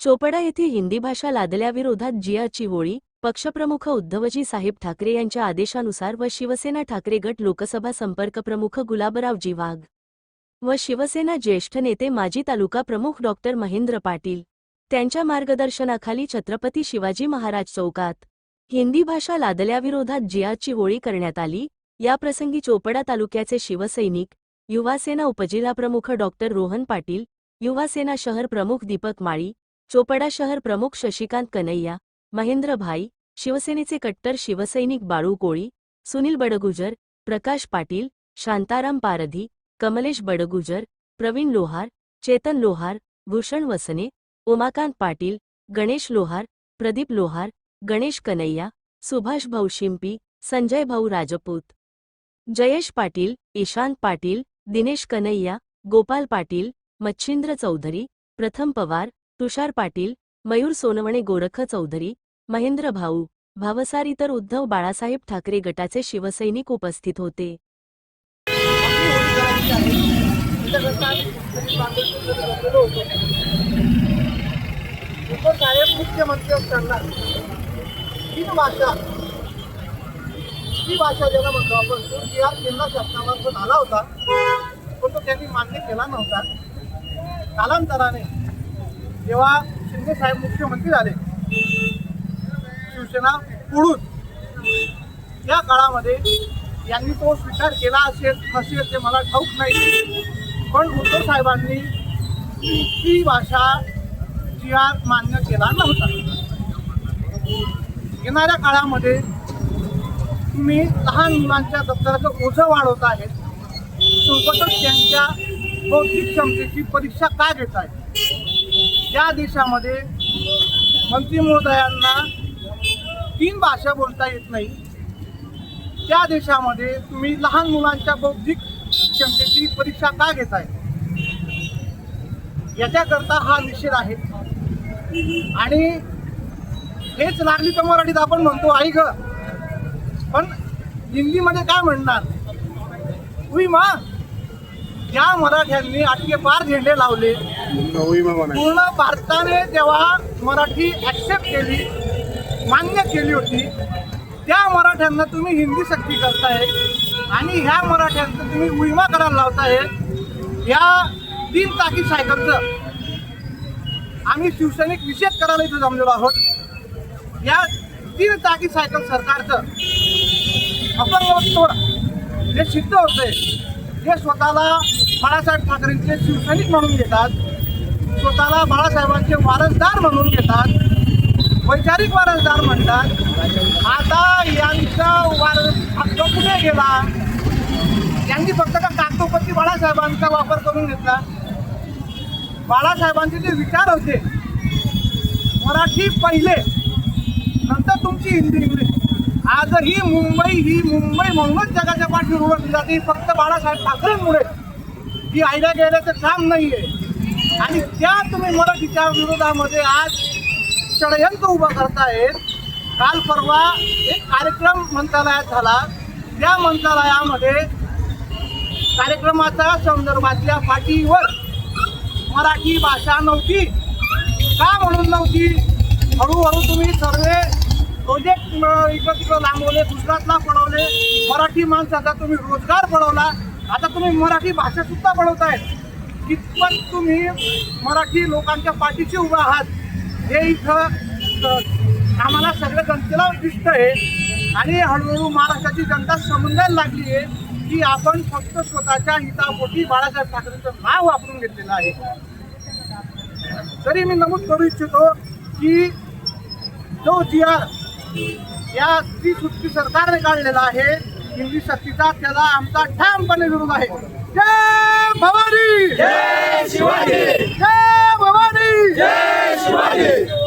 चोपडा येथे हिंदी भाषा लादल्याविरोधात जियाची होळी पक्षप्रमुख उद्धवजी साहेब ठाकरे यांच्या आदेशानुसार व शिवसेना ठाकरे गट लोकसभा संपर्क प्रमुख गुलाबरावजी वाघ व शिवसेना ज्येष्ठ नेते माजी तालुका प्रमुख डॉक्टर महेंद्र पाटील त्यांच्या मार्गदर्शनाखाली छत्रपती शिवाजी महाराज चौकात हिंदी भाषा लादल्याविरोधात जियाची होळी करण्यात आली. याप्रसंगी चोपडा तालुक्याचे शिवसैनिक युवासेना उपजिल्हाप्रमुख डॉक्टर रोहन पाटील युवासेना शहर प्रमुख दीपक माळी चोपडा शहर प्रमुख शशिकांत कन्हैया महेंद्र भाई शिवसेनेचे कट्टर शिवसैनिक बाळू कोळी सुनील बडगुजर प्रकाश पाटील शांताराम पारधी कमलेश बडगुजर प्रवीण लोहार चेतन लोहार भूषण वसने उमाकांत पाटील गणेश लोहार प्रदीप लोहार गणेश कन्हैया सुभाष भाऊ शिंपी संजय भाऊ राजपूत. जयेश पाटील ईशांत पाटील दिनेश कन्हैया गोपाल पाटील मच्छिंद्र चौधरी प्रथम पवार तुषार पाटील मयूर सोनवणे गोरख चौधरी महेंद्र भाऊ भावसारी तर उद्धव बाळासाहेब ठाकरे गटाचे शिवसैनिक उपस्थित होते. मुख्यमंत्री असताना भाषा ज्याला म्हणतो आपण शासनामार्फत आला होता पण तो त्यांनी मान्य केला नव्हता. कालांतराने जेव्हा शिंदे साहेब मुख्यमंत्री झाले. शिवसेना पुढून या काळामध्ये यांनी तो स्वीकार केला असेल नसेल ते मला ठाऊक नाही. पण उद्धव साहेबांनी ती भाषा जी आर मान्य केला नव्हता. येणाऱ्या काळामध्ये तुम्ही लहान मुलांच्या दप्तराचं ओझं वाढवत आहेत. सोबतच त्यांच्या बौद्धिक क्षमतेची परीक्षा का घेत आहे या देशामध्ये मंत्री महोदयांना तीन भाषा बोलता येत नाही. त्या देशामध्ये तुम्ही लहान मुलांच्या बौद्धिक क्षमतेची परीक्षा का घेताय? याच्याकरता हा निषेध आहे. आणि हेच लागली तर मराठीत आपण म्हणतो आई ग. पण हिंदीमध्ये काय म्हणणार? उई मा. ज्या मराठ्यांनी आटके पार झेंडे लावले. पूर्ण भारताने जेव्हा मराठी ॲक्सेप्ट केली मान्य केली होती त्या मराठ्यांना तुम्ही हिंदी सक्ती करताय आणि ह्या मराठ्यांचं तुम्ही उईमा करायला लावताय. या तीन चाकी सायकलचं आम्ही शिवसैनिक निषेध करायला इथं जमलेलो आहोत. या तीन चाकी सायकल सरकारचं अपंगत्व जे सिद्ध होतंय. जे स्वतःला बाळासाहेब ठाकरेंचे शिवसैनिक म्हणून घेतात. स्वतःला बाळासाहेबांचे वारसदार म्हणून घेतात. वैचारिक वारसदार म्हणतात. आता यांचा वार हक्क कुठे गेला? यांनी फक्त का कागदोपत्री बाळासाहेबांचा वापर करून घेतला. बाळासाहेबांचे जे विचार होते मराठी पहिले नंतर तुमची हिंदी इंग्लिश आजही मुंबई ही मुंबई म्हणूनच जगाच्या पाठीवर ओळखली जाते. फक्त बाळासाहेब ठाकरेंमुळे. ही आयला गेल्याचं काम आहे आणि त्या तुम्ही मराठीच्या विरोधामध्ये आज षडयंत्र उभं करतायत. काल परवा एक कार्यक्रम मंत्रालयात झाला. त्या मंत्रालयामध्ये कार्यक्रमाच्या संदर्भातल्या पाठीवर मराठी भाषा नव्हती. का म्हणून नव्हती? हळूहळू तुम्ही सर्व प्रोजेक्ट इकडं तिकडं लांबवले गुजरातला पळवले. मराठी माणसाचा तुम्ही रोजगार पळवला. आता तुम्ही मराठी भाषा सुद्धा पळवताय. कितपत तुम्ही मराठी लोकांच्या पाठीशी उभा आहात हे इथं आम्हाला सगळ्या जनतेला दिसत आहे आणि हळूहळू महाराष्ट्राची जनता समजायला लागली आहे की आपण फक्त स्वतःच्या हितापोटी बाळासाहेब ठाकरेंचं नाव वापरून घेतलेलं आहे. तरी मी नमूद करू इच्छितो की जो जी आर या ती सुट्टी सरकारने काढलेला आहे हिंदी सक्तीचा त्याला आमचा ठामपणे विरोध आहे. जय भवानी! जय शिवाजी! जय भवानी! जय शिवाजी!